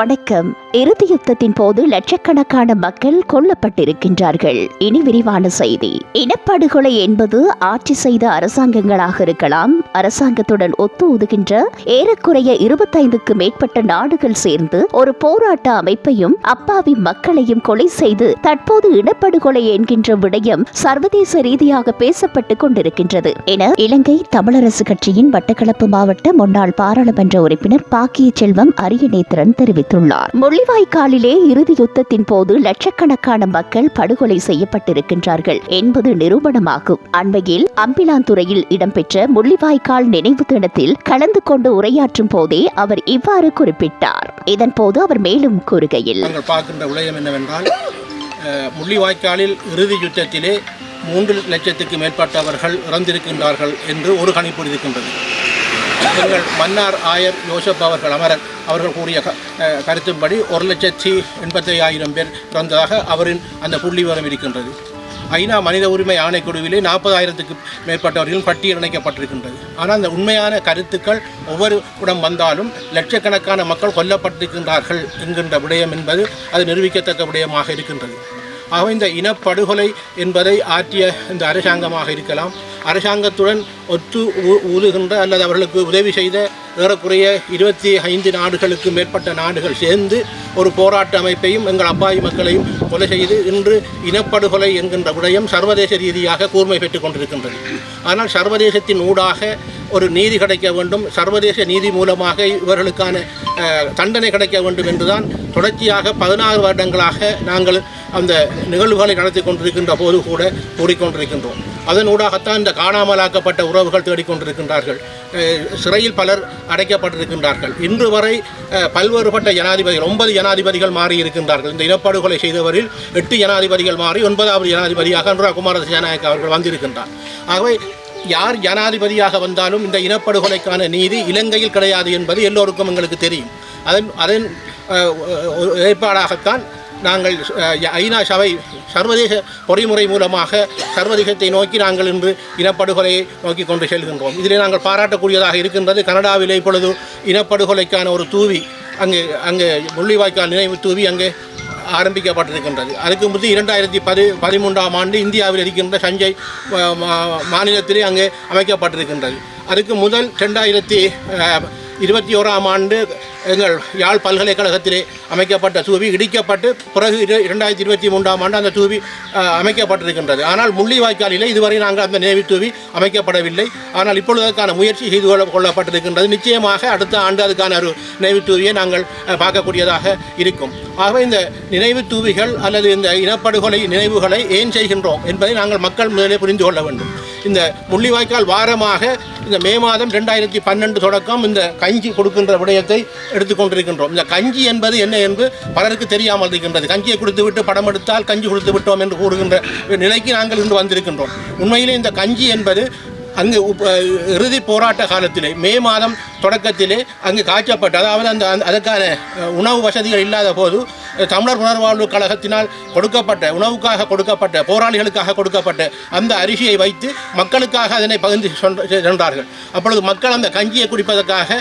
வணக்கம். இறுதி யுத்தத்தின் போது லட்சக்கணக்கான மக்கள் கொல்லப்பட்டிருக்கின்றார்கள். இனி விரிவான செய்தி. இனப்படுகொலை என்பது ஆட்சி செய்த அரசாங்கங்களாக இருக்கலாம். அரசாங்கத்துடன் ஒத்து ஒதுகின்ற ஏறக்குறைய இருபத்தைந்துக்கு மேற்பட்ட நாடுகள் சேர்ந்து ஒரு போராட்ட அமைப்பையும் அப்பாவி மக்களையும் கொலை செய்து தற்போது இனப்படுகொலை என்கின்ற விடயம் சர்வதேச ரீதியாக பேசப்பட்டுக் கொண்டிருக்கின்றது. என இலங்கை தமிழரசு கட்சியின் வட்டக்களப்பு மாவட்ட முன்னாள் பாராளுமன்ற உறுப்பினர் பாக்கிய செல்வம் அரியநேத்திரன் தெரிவித்துள்ளார். முள்ளிவாய்க்காலிலே இறுதி யுத்தத்தின் போது லட்சக்கணக்கான மக்கள் படுகொலை செய்யப்பட்டிருக்கின்றார்கள் என்பது நிரூபணமாகும். அண்மையில் அம்பிலாந்துறையில் இடம்பெற்ற முள்ளிவாய்க்கால் நினைவு தினத்தில் கலந்து கொண்டு உரையாற்றும் போதே அவர் இவ்வாறு குறிப்பிட்டார். இதன்போது அவர் மேலும் கூறுகையில் நாங்கள் பார்க்கின்ற என்னவென்றால் முள்ளிவாய்க்காலில் இறுதி யுத்தத்திலே மூன்று லட்சத்துக்கு மேற்பட்டவர்கள் இறந்திருக்கின்றார்கள் என்று ஒரு கணிப்பு இருக்கின்றது. எங்கள் மன்னார் ஆயர் யோசப் அவர்கள் அமரர். அவர்கள் கூறிய க- கருத்தின்படி ஒரு லட்சத்தி எண்பத்தி ஐயாயிரம் பேர் பிறந்ததாக அவரின் அந்த புள்ளி விவரம் இருக்கின்றது. ஐநா மனித உரிமை ஆணைக்குழுவிலே நாற்பதாயிரத்துக்கு மேற்பட்டவர்களும் பட்டியல் இணைக்கப்பட்டிருக்கின்றது. ஆனால் அந்த உண்மையான கருத்துக்கள் ஒவ்வொரு இடம் வந்தாலும் லட்சக்கணக்கான மக்கள் கொல்லப்பட்டிருக்கின்றார்கள் என்கின்ற விடயம் என்பது அது நிரூபிக்கத்தக்க விடயமாக இருக்கின்றது. ஆகவே இந்த இனப்படுகொலை என்பதை ஆற்றிய இந்த அரசாங்கமாக இருக்கலாம். அரசாங்கத்துடன் ஒத்து ஊ- ஊதுகின்ற அல்லது அவர்களுக்கு உதவி செய்த ஏறக்குறைய இருபத்தி ஐந்து நாடுகளுக்கு மேற்பட்ட நாடுகள் சேர்ந்து ஒரு போராட்ட அமைப்பையும் எங்கள் அப்பாவி மக்களையும் கொலை செய்து இன்று இனப்படுகொலை என்கின்ற விடயம் சர்வதேச ரீதியாக கூர்மை பெற்றுக் கொண்டிருக்கின்றது. ஆனால் சர்வதேசத்தின் ஊடாக ஒரு நீதி கிடைக்க வேண்டும். சர்வதேச நீதி மூலமாக இவர்களுக்கான தண்டனை கிடைக்க வேண்டும் என்றுதான் தொடர்ச்சியாக பதினாறு வருடங்களாக நாங்கள் அந்த நிகழ்வுகளை நடத்தி கொண்டிருக்கின்ற போது கூட கூறிக்கொண்டிருக்கின்றோம் அதன் ஊடாகத்தான் இந்த காணாமலாக்கப்பட்ட உறவுகள் தேடிக்கொண்டிருக்கின்றார்கள். சிறையில் பலர் அடைக்கப்பட்டிருக்கின்றார்கள். இன்று வரை பல்வேறுபட்ட ஜனாதிபதிகள் ஒன்பது ஜனாதிபதிகள் மாறி இருக்கின்றார்கள் இந்த இனப்படுகொலை செய்தவரில் எட்டு ஜனாதிபதிகள் மாறி ஒன்பதாவது ஜனாதிபதியாக அனுரா குமார திசாநாயக் அவர்கள் வந்திருக்கின்றார். ஆகவே யார் ஜனாதிபதியாக வந்தாலும் இந்த இனப்படுகொலைக்கான நீதி இலங்கையில் கிடையாது என்பது எல்லோருக்கும் எங்களுக்கு தெரியும். அதன் அதன் ஒரு ஏற்பாடாகத்தான் நாங்கள் ஐநா சபை சர்வதேச பொறிமுறை மூலமாக சர்வதேசத்தை நோக்கி நாங்கள் இன்று இனப்படுகொலையை நோக்கி கொண்டு செல்கின்றோம். இதிலே நாங்கள் பாராட்டக்கூடியதாக இருக்கின்றது. கனடாவிலே இப்பொழுது இனப்படுகொலைக்கான ஒரு தூவி அங்கே அங்கே முள்ளிவாய்க்கால் நினைவு தூவி அங்கே ஆரம்பிக்கப்பட்டிருக்கின்றது. அதுக்கு முந்தி இரண்டாயிரத்தி பதி பதிமூன்றாம் ஆண்டு இந்தியாவில் இருக்கின்ற சஞ்சய் மா- மாநிலத்திலே அங்கே அமைக்கப்பட்டிருக்கின்றது. அதுக்கு முதல் ரெண்டாயிரத்தி இருபத்தி ஓராம் ஆண்டு எங்கள் யாழ் பல்கலைக்கழகத்திலே அமைக்கப்பட்ட தூவி இடிக்கப்பட்டு பிறகு இரு- இரண்டாயிரத்தி இருபத்தி மூன்றாம் ஆண்டு அந்த தூவி அமைக்கப்பட்டிருக்கின்றது. ஆனால் முள்ளிவாய்க்காலிலே இதுவரை நாங்கள் அந்த நினைவு தூவி அமைக்கப்படவில்லை. ஆனால் இப்பொழுதற்கான முயற்சி செய்து கொள்ள கொள்ளப்பட்டிருக்கின்றது. நிச்சயமாக அடுத்த ஆண்டு அதுக்கான ஒரு நினைவு தூவியை நாங்கள் பார்க்கக்கூடியதாக இருக்கும். ஆகவே இந்த நினைவு தூவிகள் அல்லது இந்த இனப்படுகொலை நினைவுகளை ஏன் செய்கின்றோம் என்பதை நாங்கள் மக்கள் முதலே புரிந்து கொள்ள வேண்டும். இந்த முள்ளிவாய்க்கால் வாரமாக இந்த மே மாதம் ரெண்டாயிரத்தி பன்னெண்டு தொடக்கம் இந்த கஞ்சி கொடுக்கின்ற விடயத்தை எடுத்துக்கொண்டிருக்கின்றோம். இந்த கஞ்சி என்பது என்ன என்று பலருக்கு தெரியாமல் இருக்கின்றது. கஞ்சியை கொடுத்து விட்டு படம் எடுத்தால் கஞ்சி கொடுத்து விட்டோம் என்று கூறுகின்ற நிலைக்கு நாங்கள் இன்று வந்திருக்கின்றோம். உண்மையிலே இந்த கஞ்சி என்பது அங்கு இறுதி போராட்ட காலத்திலே மே மாதம் தொடக்கத்திலே அங்கு காய்ச்சப்பட்ட அதாவது அந்த அதற்கான உணவு வசதிகள் இல்லாத போது தமிழர் உணர்வாழ்வு கழகத்தினால் கொடுக்கப்பட்ட உணவுக்காக கொடுக்கப்பட்ட போராளிகளுக்காக கொடுக்கப்பட்ட அந்த அரிசியை வைத்து மக்களுக்காக அதனை பகிர்ந்து சென்றார்கள். அப்பொழுது மக்கள் அந்த கஞ்சியை குடிப்பதற்காக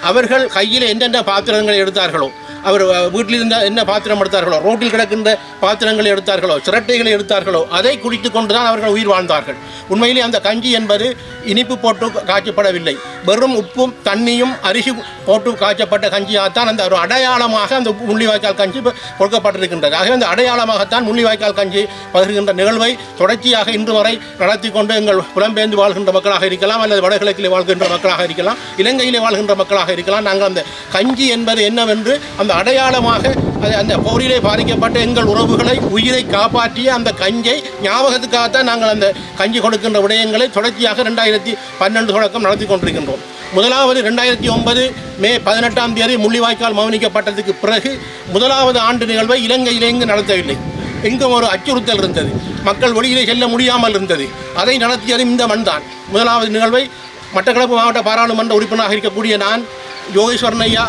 அவர்கள் கையில் எந்தெந்த பாத்திரங்களை எடுத்தார்களோ அவர் வீட்டிலிருந்த வீட்டில் இருந்த என்ன பாத்திரம் எடுத்தார்களோ ரோட்டில் கிடக்கின்ற பாத்திரங்களை எடுத்தார்களோ சிரட்டைகளை எடுத்தார்களோ அதை குடித்து கொண்டு தான் அவர்கள் உயிர் வாழ்ந்தார்கள். உண்மையிலே அந்த கஞ்சி என்பது இனிப்பு போட்டு காய்ச்சப்படவில்லை வெறும் உப்பும் தண்ணியும் அரிசி போட்டு காய்ச்சப்பட்ட கஞ்சியாகத்தான் அந்த ஒரு அடையாளமாக அந்த முள்ளிவாய்க்கால் கஞ்சி கொடுக்கப்பட்டிருக்கின்றது. ஆகவே அந்த அடையாளமாகத்தான் முள்ளிவாய்க்கால் கஞ்சி பகிர்கின்ற நிகழ்வை தொடர்ச்சியாக இன்று வரை நடத்தி கொண்டு எங்கள் புலம்பெயர்ந்து வாழ்கின்ற மக்களாக இருக்கலாம் அல்லது வடகிழக்கிலே வாழ்கின்ற மக்களாக இருக்கலாம் இலங்கையிலே வாழ்கின்ற மக்களாக இருக்கலாம். நாங்கள் அந்த கஞ்சி என்பது என்னவென்று அந்த அடையாளமாக அந்த போரிலே பாதிக்கப்பட்ட எங்கள் உறவுகளை உயிரை காப்பாற்றிய அந்த கஞ்சை ஞாபகத்துக்காகத்தான் நாங்கள் அந்த கஞ்சி கொடுக்கின்ற விடயங்களை தொடர்ச்சியாக ரெண்டாயிரத்தி பன்னெண்டு தொடக்கம் நடத்தி கொண்டிருக்கின்றோம். முதலாவது ரெண்டாயிரத்தி ஒன்பது மே பதினெட்டாம் தேதி முள்ளிவாய்க்கால் மௌனிக்கப்பட்டதுக்கு பிறகு முதலாவது ஆண்டு நிகழ்வை இலங்கையிலே இங்கு நடத்தவில்லை. எங்கும் ஒரு அச்சுறுத்தல் இருந்தது. மக்கள் வெளியிலே செல்ல முடியாமல் இருந்தது. அதை நடத்தியது இந்த மண்தான். முதலாவது நிகழ்வை மட்டக்களப்பு மாவட்ட பாராளுமன்ற உறுப்பினராக இருக்கக்கூடிய நான் யோகேஸ்வரன் ஐயா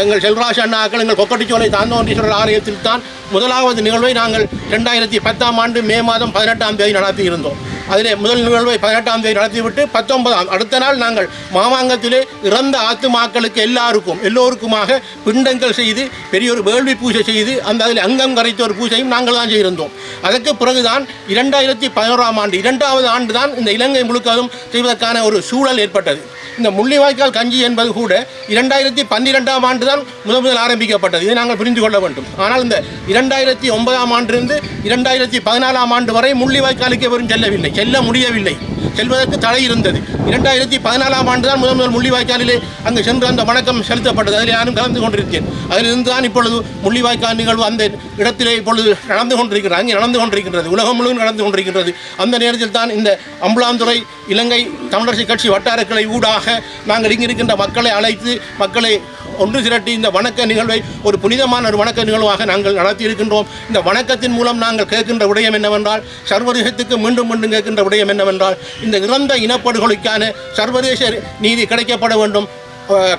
எங்கள் செல்வராஜ் அண்ணாக்கள் எங்கள் கொக்கட்டிச்சோலை தாந்தோன்றீஸ்வரர் ஆலயத்தில் தான் முதலாவது நிகழ்வை நாங்கள் ரெண்டாயிரத்தி பத்தாம் ஆண்டு மே மாதம் பதினெட்டாம் தேதி நடத்தி இருந்தோம் அதிலே முதல் நிகழ்வை பதினெட்டாம் தேதி நடத்திவிட்டு பத்தொன்பதாம் அடுத்த நாள் நாங்கள் மாமாங்கத்திலே இறந்த ஆத்துமாக்களுக்கு எல்லாருக்கும் எல்லோருக்குமாக பிண்டங்கள் செய்து பெரிய ஒரு வேள்வி பூஜை செய்து அந்த அதில் அங்கம் கரைத்த ஒரு பூஜையும் நாங்கள் தான் செய்திருந்தோம். அதற்கு பிறகுதான் இரண்டாயிரத்தி பதினோராம் ஆண்டு இரண்டாவது ஆண்டு தான் இந்த இலங்கை முழுக்கதும் செய்வதற்கான ஒரு சூழல் ஏற்பட்டது. இந்த முள்ளிவாய்க்கால் கஞ்சி என்பது கூட இரண்டாயிரத்தி பன்னிரெண்டாம் ஆண்டு தான் முதல் முதல் ஆரம்பிக்கப்பட்டது. இதை நாங்கள் புரிந்து கொள்ள வேண்டும். ஆனால் இந்த இரண்டாயிரத்தி ஒன்பதாம் ஆண்டிலிருந்து இரண்டாயிரத்தி பதினாலாம் ஆண்டு வரை முள்ளிவாய்க்காலுக்கு எவரும் செல்லவில்லை. செல்ல முடியவில்லை. செல்வதற்கு தடை இருந்தது. இரண்டாயிரத்தி பதினாலாம் ஆண்டு தான் முதல் முதல் முள்ளிவாய்க்காலிலே அங்கு சென்று அந்த வணக்கம் செலுத்தப்பட்டது. அதில் யாரும் கலந்து கொண்டிருக்கேன். அதிலிருந்து தான் இப்பொழுது முள்ளிவாய்க்கால் நிகழ்வு அந்த இடத்திலே இப்பொழுது நடந்து கொண்டிருக்கிறது. அங்கே நடந்து கொண்டிருக்கின்றது. உலகம் முழுவதும் நடந்து கொண்டிருக்கின்றது. அந்த நேரத்தில் தான் இந்த அம்புலாந்துறை இலங்கை தமிழரசு கட்சி வட்டாரக்களை ஊடாக நாங்கள் இங்கு இருக்கின்ற மக்களை அழைத்து மக்களை ஒன்று திரட்டி இந்த வணக்க நிகழ்வை ஒரு புனிதமான ஒரு வணக்க நிகழ்வாக நாங்கள் நடத்தி இருக்கின்றோம் இந்த வணக்கத்தின் மூலம் நாங்கள் கேட்கின்ற விடயம் என்னவென்றால் சர்வதேசத்துக்கு மீண்டும் மீண்டும் கேட்கின்ற விடயம் என்னவென்றால் இந்த இறந்த இனப்படுகொலைக்கான சர்வதேச நீதி கிடைக்கப்பட வேண்டும்.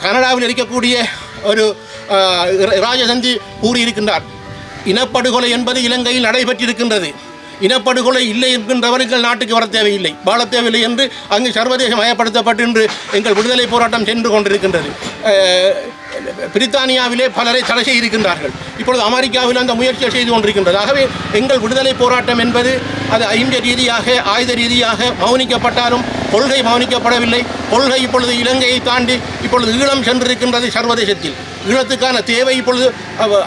கனடாவில் இருக்கக்கூடிய ஒரு அஹ், ராஜதந்தி கூறியிருக்கின்றார். இனப்படுகொலை என்பது இலங்கையில் நடைபெற்றிருக்கின்றது. இனப்படுகொலை இல்லை என்கின்றவர்கள் நாட்டுக்கு வர தேவையில்லை. வாழ தேவையில்லை என்று அங்கு சர்வதேச மயப்படுத்தப்பட்டு இன்று எங்கள் விடுதலை போராட்டம் சென்று கொண்டிருக்கின்றது. பிரித்தானியாவிலே பலரை தடை செய்திருக்கின்றார்கள். இப்பொழுது அமெரிக்காவில் அந்த முயற்சியை செய்து கொண்டிருக்கின்றது. ஆகவே எங்கள் விடுதலை போராட்டம் என்பது அது ஐந்த ரீதியாக ஆயுத ரீதியாக மௌனிக்கப்பட்டாலும் கொள்கை மௌனிக்கப்படவில்லை. கொள்கை இப்பொழுது இலங்கையை தாண்டி இப்பொழுது ஈழம் சென்றிருக்கின்றது சர்வதேசத்தில். ஈழத்துக்கான தேவை இப்பொழுது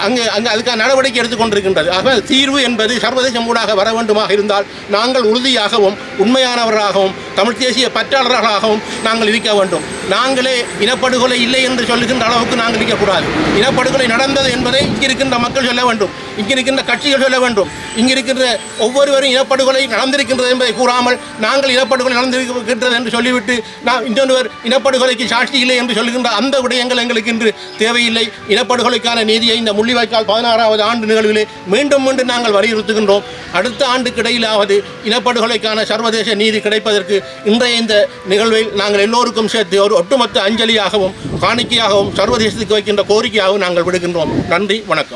அங்கு அங்கு அதுக்கான நடவடிக்கை எடுத்துக்கொண்டிருக்கின்றது. ஆக தீர்வு என்பது சர்வதேசம் ஊடாக வர வேண்டுமாக இருந்தால் நாங்கள் உறுதியாகவும் உண்மையானவர்களாகவும் தமிழ் தேசிய பற்றாளர்களாகவும் நாங்கள் இருக்க வேண்டும். நாங்களே இனப்படுகொலை இல்லை என்று சொல்லுகின்ற அளவுக்கு நாங்கள் இருக்கக்கூடாது. இனப்படுகொலை நடந்தது என்பதை இங்கிருக்கின்ற மக்கள் சொல்ல வேண்டும். இங்கிருக்கின்ற கட்சிகள் சொல்ல வேண்டும். இங்கிருக்கின்ற ஒவ்வொருவரும் இனப்படுகொலை நடந்திருக்கின்றது என்பதை கூறாமல் நாங்கள் இனப்படுகொலை நடந்திருக்கின்றது என்று சொல்லிவிட்டு நான் இன்னொருவர் இனப்படுகொலைக்கு சாட்சி இல்லை என்று சொல்லுகின்ற அந்த விடயங்கள் எங்களுக்கு இன்று தேவையில்லை. இல்லை. இனப்படுகொலைக்கான நீதியை இந்த முள்ளிவாய்க்கால் பதினாறாவது ஆண்டு நிகழ்விலே மீண்டும் மீண்டும் நாங்கள் வலியுறுத்துகின்றோம். அடுத்த ஆண்டுக்கு இடையிலாவது இனப்படுகொலைக்கான சர்வதேச நீதி கிடைப்பதற்கு இன்றைய இந்த நிகழ்வில் நாங்கள் எல்லோருக்கும் சேர்த்து ஒரு ஒட்டுமொத்த அஞ்சலியாகவும் காணிக்கையாகவும் சர்வதேசத்துக்கு வைக்கின்ற கோரிக்கையாகவும் நாங்கள் விடுகின்றோம். நன்றி வணக்கம்.